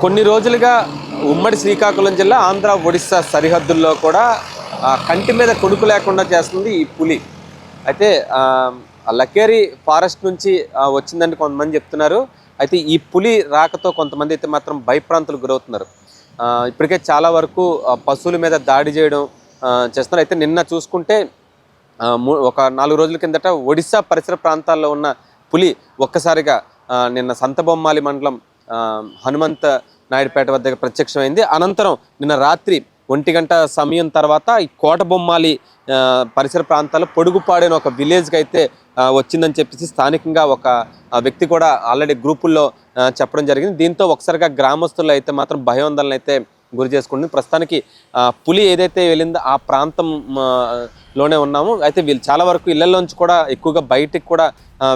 కొన్ని రోజులుగా ఉమ్మడి శ్రీకాకుళం జిల్లా ఆంధ్ర ఒడిస్సా సరిహద్దుల్లో కూడా కంటి మీద కొడుకు లేకుండా చేస్తుంది ఈ పులి. అయితే లకేరి ఫారెస్ట్ నుంచి వచ్చిందని కొంతమంది చెప్తున్నారు. అయితే ఈ పులి రాకతో కొంతమంది అయితే మాత్రం భయప్రాంతులు గురవుతున్నారు. ఇప్పటికే చాలా వరకు పశువుల మీద దాడి చేయడం చేస్తున్నారు. అయితే నిన్న చూసుకుంటే ఒక నాలుగు రోజుల కిందట ఒడిశా పరిసర ప్రాంతాల్లో ఉన్న పులి ఒక్కసారిగా నిన్న సంతబొమ్మాలి మండలం హనుమంత నాయుడుపేట వద్ద ప్రత్యక్షమైంది. అనంతరం నిన్న రాత్రి ఒంటి గంట సమయం తర్వాత ఈ కోటబొమ్మాలి బొమ్మాలి పరిసర ప్రాంతాల్లో పొడుగుపాడైన ఒక విలేజ్కి అయితే వచ్చిందని చెప్పేసి స్థానికంగా ఒక వ్యక్తి కూడా ఆల్రెడీ గ్రూపుల్లో చెప్పడం జరిగింది. దీంతో ఒకసారిగా గ్రామస్తులు అయితే మాత్రం భయోందనలు అయితే గురి చేసుకుంటుంది ప్రస్తుతానికి పులి ఏదైతే వెళ్ళిందో ఆ ప్రాంతం లోనే ఉన్నాము. అయితే వీళ్ళు చాలా వరకు ఇళ్ళలోంచి కూడా ఎక్కువగా బయటికి కూడా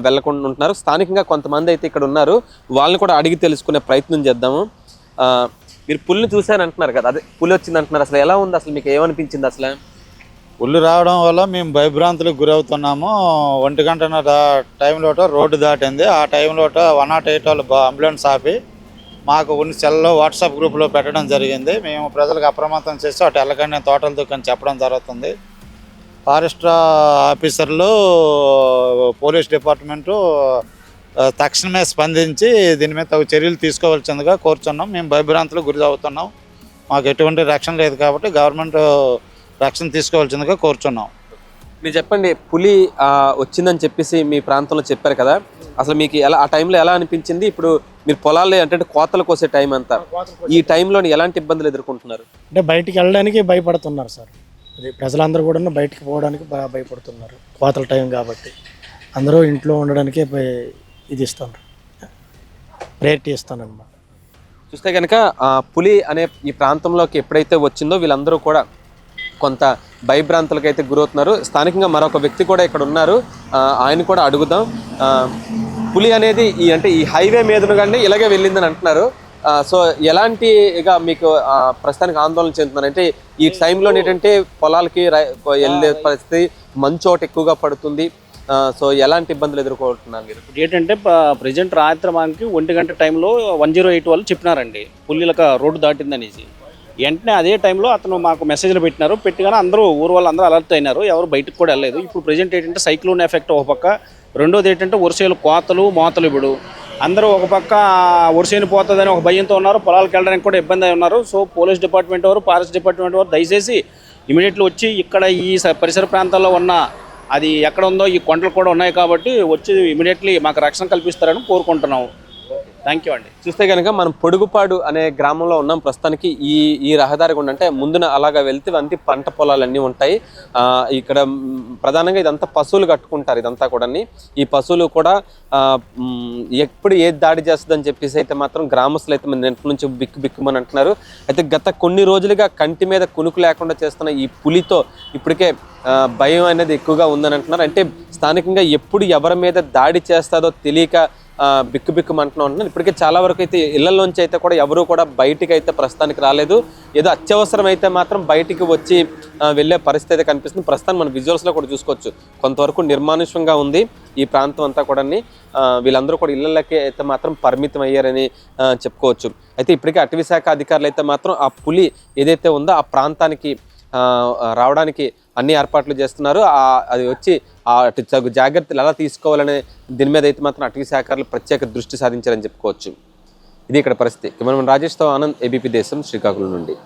వెళ్ళకుండా ఉంటున్నారు. స్థానికంగా కొంతమంది అయితే ఇక్కడ ఉన్నారు. వాళ్ళని కూడా అడిగి తెలుసుకునే ప్రయత్నం చేద్దాము. మీరు పుల్లు చూశారు అంటున్నారు కదా అదే పుల్లు వచ్చింది అంటున్నారు అసలు ఎలా ఉంది? అసలు మీకు ఏమనిపించింది అసలు? పుల్లు రావడం వల్ల మేము భయభ్రాంతులకు గురవుతున్నాము. ఒంటి గంటన్నర టైంలో రోడ్డు దాటింది. ఆ టైంలో వన్ నాట్ ఎయిట్ వాళ్ళు అంబులెన్స్ ఆపి మాకు ఉన్న సెల్లో వాట్సాప్ గ్రూప్లో పెట్టడం జరిగింది. మేము ప్రజలకు అప్రమత్తం చేసి అటు వెళ్ళకండి తోటలు దుఃఖం చెప్పడం జరుగుతుంది. ఫారెస్ట్ ఆఫీసర్లు పోలీస్ డిపార్ట్మెంటు తక్షణమే స్పందించి దీని మీద తగు చర్యలు తీసుకోవాల్సిందిగా కోరుచున్నాం. మేము భయభ్రాంతులకు గురి అవుతున్నాం. మాకు ఎటువంటి రక్షణ లేదు కాబట్టి గవర్నమెంట్ రక్షణ తీసుకోవాల్సిందిగా కోరుచున్నాం. మీరు చెప్పండి పులి వచ్చిందని చెప్పేసి మీ ప్రాంతంలో చెప్పారు కదా. అసలు మీకు ఎలా ఆ టైంలో ఎలా అనిపించింది? ఇప్పుడు మీరు పొలాల్లో అంటే కోతలు కోసే టైం అంతా. ఈ టైంలో ఎలాంటి ఇబ్బందులు ఎదుర్కొంటున్నారు? అంటే బయటికి వెళ్ళడానికి భయపడుతున్నారు సార్. అది ప్రజలందరూ కూడా బయటికి పోవడానికి బాగా భయపడుతున్నారు. కోతల టైం కాబట్టి. అందరూ ఇంట్లో ఉండడానికే భయ- ఇది ఇస్తున్నారు. ప్రయారిటీ ఇస్తాను అనమాట చూస్తే కనుక పులి అనే ఈ ప్రాంతంలోకి ఎప్పుడైతే వచ్చిందో వీళ్ళందరూ కూడా కొంత భయభ్రాంతులకు అయితే గురవుతున్నారు. స్థానికంగా మరొక వ్యక్తి కూడా ఇక్కడ ఉన్నారు. ఆయన కూడా అడుగుదాం. పులి అనేది ఈ అంటే ఈ హైవే మీదుగానే ఇలాగే వెళ్ళిందని అంటున్నారు. సో ఎలాంటి ఇక మీకు ప్రస్తుతానికి ఆందోళన చెందుతున్నారు అంటే ఈ టైంలో ఏంటంటే పొలాలకి రై- వెళ్ళే పరిస్థితి మంచు ఒకటి ఎక్కువగా పడుతుంది. సో ఎలాంటి ఇబ్బందులు ఎదుర్కొంటున్నారు మీరు? ఇప్పుడు ఏంటంటే ప్రజెంట్ రాత్రి మనకి ఒంటి గంట టైంలో వన్ జీరో ఎయిట్ వాళ్ళు చెప్పినారండి. పుల్లిలక రోడ్డు దాటిందనేసి. వెంటనే అదే టైంలో అతను మాకు మెసేజ్లు పెట్టినారు. పెట్టగానే అందరూ ఊరు వాళ్ళందరూ అలర్ట్ అయినారు. ఎవరు బయటకు కూడా వెళ్ళలేదు. ఇప్పుడు ప్రజెంట్ ఏంటంటే సైక్లోన్ ఎఫెక్ట్ ఒక పక్క. రెండోది ఏంటంటే వర్షాలు కోతలు మోతలు ఇప్పుడు. అందరూ ఒక పక్క వర్షాన్ని పోతుందని ఒక భయంతో ఉన్నారు. పొలాలకు వెళ్ళడానికి కూడా ఇబ్బంది అయి ఉన్నారు. సో పోలీస్ డిపార్ట్మెంట్ వారు ఫారెస్ట్ డిపార్ట్మెంట్ వారు దయచేసి ఇమీడియట్లీ వచ్చి ఇక్కడ ఈ స- పరిసర ప్రాంతాల్లో ఉన్న అది ఎక్కడ ఉందో ఈ కొండలు కూడా ఉన్నాయి కాబట్టి వచ్చి ఇమీడియట్లీ మాకు రక్షణ కల్పిస్తారని కోరుకుంటున్నాం థ్యాంక్ యూ అండి. చూస్తే కనుక మనం పొడుగుపాడు అనే గ్రామంలో ఉన్నాం. ప్రస్తుతానికి ఈ ఈ రహదారి గుండా అంటే ముందున అలాగా వెళ్తే అంతే పంట పొలాలు అన్నీ ఉంటాయి ఇక్కడ ప్రధానంగా ఇదంతా పశువులు కట్టుకుంటారు ఇదంతా కూడా ఈ పశువులు కూడా ఎప్పుడు ఏది దాడి చేస్తుందని చెప్పేసి అయితే మాత్రం గ్రామస్తులు అయితే మన ఇంటి నుంచి బిక్కు బిక్కుమని అంటున్నారు. అయితే గత కొన్ని రోజులుగా కంటి మీద కునుకు లేకుండా చేస్తున్న ఈ పులితో ఇప్పటికే భయం అనేది ఎక్కువగా ఉందని అంటున్నారు. అంటే స్థానికంగా ఎప్పుడు ఎవరి మీద దాడి చేస్తుందో తెలియక బిక్కు బిక్కు అంటున్నా ఉంటున్నారు ఇప్పటికే చాలా వరకు అయితే ఇళ్ళలోంచి అయితే కూడా ఎవరు కూడా బయటికి అయితే ప్రస్తుతానికి రాలేదు. ఏదో అత్యవసరం అయితే మాత్రం బయటికి వచ్చి వెళ్ళే పరిస్థితి అయితే కనిపిస్తుంది. ప్రస్తుతం మన విజువల్స్లో కూడా చూసుకోవచ్చు. కొంతవరకు నిర్మానుష్యంగా ఉంది ఈ ప్రాంతం అంతా కూడా వీళ్ళందరూ కూడా ఇళ్ళకి అయితే మాత్రం పరిమితం అయ్యారని చెప్పుకోవచ్చు. అయితే ఇప్పటికే అటవీ శాఖ అధికారులు అయితే మాత్రం ఆ పులి ఏదైతే ఉందో ఆ ప్రాంతానికి రావడానికి అన్ని ఏర్పాట్లు చేస్తున్నారు. అది వచ్చి ఆ తగు జాగ్రత్తలు ఎలా తీసుకోవాలనే దీని మీద అయితే మాత్రం అటవీ శాఖలు ప్రత్యేక దృష్టి సాధించారని చెప్పుకోవచ్చు. ఇది ఇక్కడ పరిస్థితి. మనం రాజేష్తో ఆనంద్ ఏబీపీ దేశం శ్రీకాకుళం నుండి.